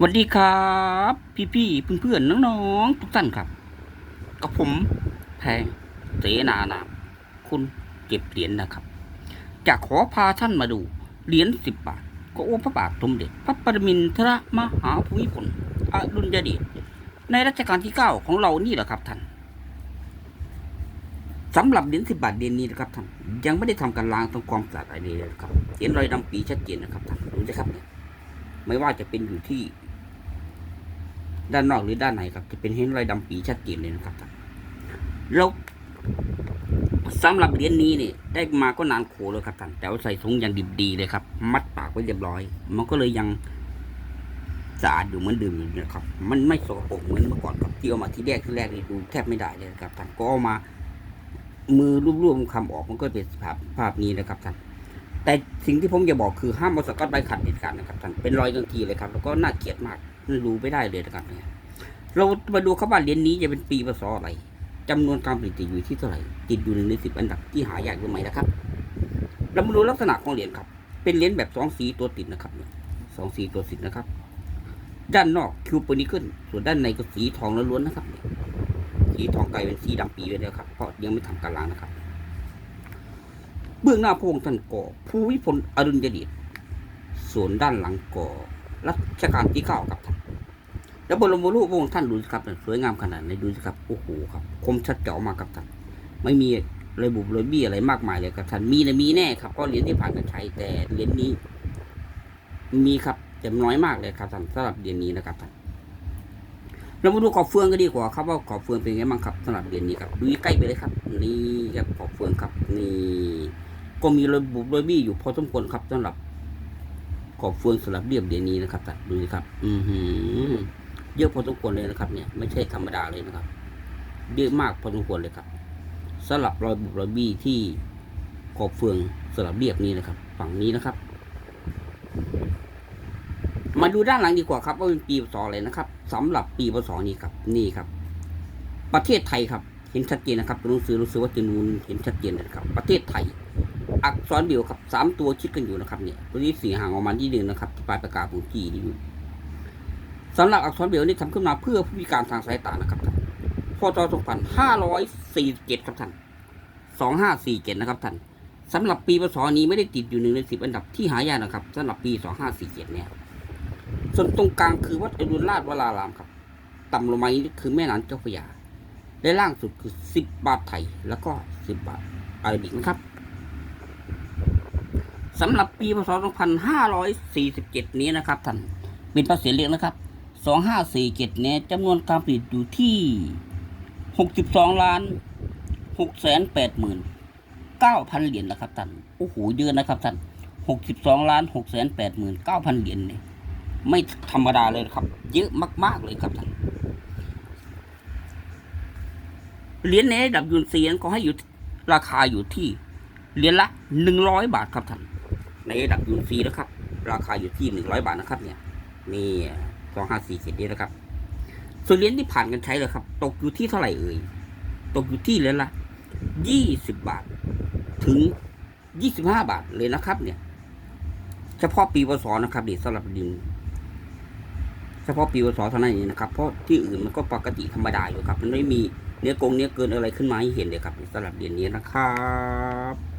สวัสดีครับ พี่ๆเพื่อนๆน้องๆทุกท่านครับกับผมแพงเสนานามคุณเก็บเหรียญนะครับ จะขอพาท่านมาดูเหรียญสิบบาท ก็โอ้พระบาทสมเด็จ พระปรมินทรมหาภูมิพลอดุลยเดชในรัชกาลที่เก้าของเรานี่แหละครับท่านสำหรับเหรียญสิบบาทเหรียญนี้นะครับท่านยังไม่ได้ทำการล้างทำความสะอาดอะไรเลยนะครับเห็นรอยดำปีชัดเจนนะครับท่านดูสิครับเนี่ยไม่ว่าจะเป็นอยู่ที่ ด้านนอกหรือด้านในครับจะเป็นเห็นรอยดำปีชัดเจนเลยนะครับท่านแล้วสำหรับเหรียญนี้เนี่ยได้มาก็นานโขแล้วครับท่านแต่ว่าใส่ถุงอย่างดิบดีเลยครับ มัดปากไว้เรียบร้อย มันก็เลยยังสะอาดอยู่เหมือนเดิมอยู่นะครับ มันไม่สกปรกเหมือนเมื่อก่อนครับที่เอามาที่แรกที่แรกนี่ดูแทบไม่ได้เลยครับท่านก็เอามา มือรวบๆคำออกมันก็เป็นภาพภาพนี้นะครับท่านแต่สิ่งที่ผมจะบอกคือห้ามเอาสกอตใบขัดเด็ดขาดนะครับท่านเป็นรอยทันทีเลยครับ แล้วก็น่าเกลียดมาก รู้ไม่ได้เลยนะครับเนี่ยเรามาดูครับว่าเหรียญนี้จะเป็นปีพศอะไรจำนวนการผลิตจะอยู่ที่เท่าไหร่ติดอยู่หนึ่งในสิบอันดับที่หายากหรือไม่นะครับ เรามาดูลักษณะของเหรียญครับ เป็นเหรียญแบบสองสีตัวติดนะครับสองสีตัวติดนะครับ ด้านนอกคิวปนิเกิลส่วนด้านในก็สีทองล้วนๆนะครับ สีทองกลายเป็นสีดำปีไปแล้วครับเพราะยังไม่ทำการล้างนะครับ เบื้องหน้าพระองค์ท่านก่อภูวิพลอดุลยเดชส่วนด้านหลังก่อ รัชกาลที่เก้าครับท่านแล้วบรมรูปพระองค์ท่านดูสิครับสวยงามขนาดไหนดูสิครับโอ้โหครับ คมชัดเจ๋อมากครับท่านไม่มีระบุระเบี้อะไรมากมายเลยครับท่านมีนะมีแน่ครับก็เหรียญที่ผ่านการใช้แต่เหรียญนี้ มีครับแต่น้อยมากเลยครับท่านสำหรับเหรียญนี้นะครับท่านเรามาดูขอบเฟืองก็ดีกว่าครับว่าขอบเฟืองเป็นไงบ้างครับสำหรับเหรียญนี้ครับดูใกล้ไปเลยครับ นี่ครับขอบเฟืองครับนี่ก็มีระบุระเบี้อยู่พอสมควรครับสำหรับ ขอบเฟืองสลับเรียบเหรียญนี้นะครับท่านดูสิครับ อือหือเยอะพอสมควรเลยนะครับเนี่ยไม่ใช่ธรรมดาเลยนะครับ เยอะมากพอสมควรเลยครับสลับรอยบุบรอยบี้ที่ขอบเฟืองสลับเรียบนี้นะครับ ฝั่งนี้นะครับ มาดูด้านหลังดีกว่าครับ ว่าเป็นปีพศอะไรนะครับสำหรับปีพศนี้ครับ นี่ครับ ประเทศไทยครับ เห็นชัดเจนนะครับตัวหนังสือรู้สึกว่าจะนูนเห็นชัดเจนนะครับ ประเทศไทย อักษรเดียวครับสามตัวชิดกันอยู่นะครับเนี่ยตัวนี้สีห่างออกมาที่หนึ่งนะครับที่ปลายปากกาของจีนี่อยู่สำหรับอักษรเบรลนี่ทำขึ้นมาเพื่อผู้พิการทางสายตานะครับท่านพศ2547ครับท่าน2547นะครับท่านสำหรับปีพศนี้ไม่ได้ติดอยู่หนึ่งในสิบอันดับที่หายากนะครับสำหรับปี2547เจ็ดเนี่ยส่วนตรงกลางคือวัดอรุณราชวรารามครับ ต่ำลงมานี้คือแม่น้ำเจ้าพระยาและล่างสุดคือ10บบาทไทยแล้วก็10บาทอาราบิกนะครับ สำหรับปีพศ 2547 นี้นะครับท่านเป็นภาษีเรียกนะครับสองห้าสี่เนี่ยจำนวนการผลิตอยู่ที่หกสิบสองล้านหกแสนแปดหมื่นเหรียญนะครับท่านโอ้โหเยอะนะครับท่านหกสิบสองล้านหกแสนแปดหมื่นเก้าพันเหรียญเนี่ยไม่ธรรมดาเลยครับ เยอะมาก ๆ เลยครับท่านเหรียญในระดับยูนเซียนก็ให้อยู่ราคาอยู่ที่เหรียญละหนึ่งร้อยบาทครับท่าน ในระดับยูนซีนะครับ ราคาอยู่ที่หนึ่งร้อยบาทนะครับ เนี่ยนี่สองห้าสี่เจ็ดนี้นะครับ ส่วนเหรียญที่ผ่านกันใช้เลยครับ ตกอยู่ที่เท่าไหร่เอ่ย ตกอยู่ที่เหรียญละยี่สิบบาท ถึงยี่สิบห้าบาทเลยนะครับ เนี่ย เฉพาะปีพศนะครับนี่สำหรับดินเฉพาะปีพศเท่านั้นเองนะครับ เพราะที่อื่นมันก็ปกติธรรมดาอยู่ครับ มันไม่มีเนื้อกงเนื้อเกินอะไรขึ้นมาให้เห็นเลยครับสำหรับเหรียญนี้นะครับ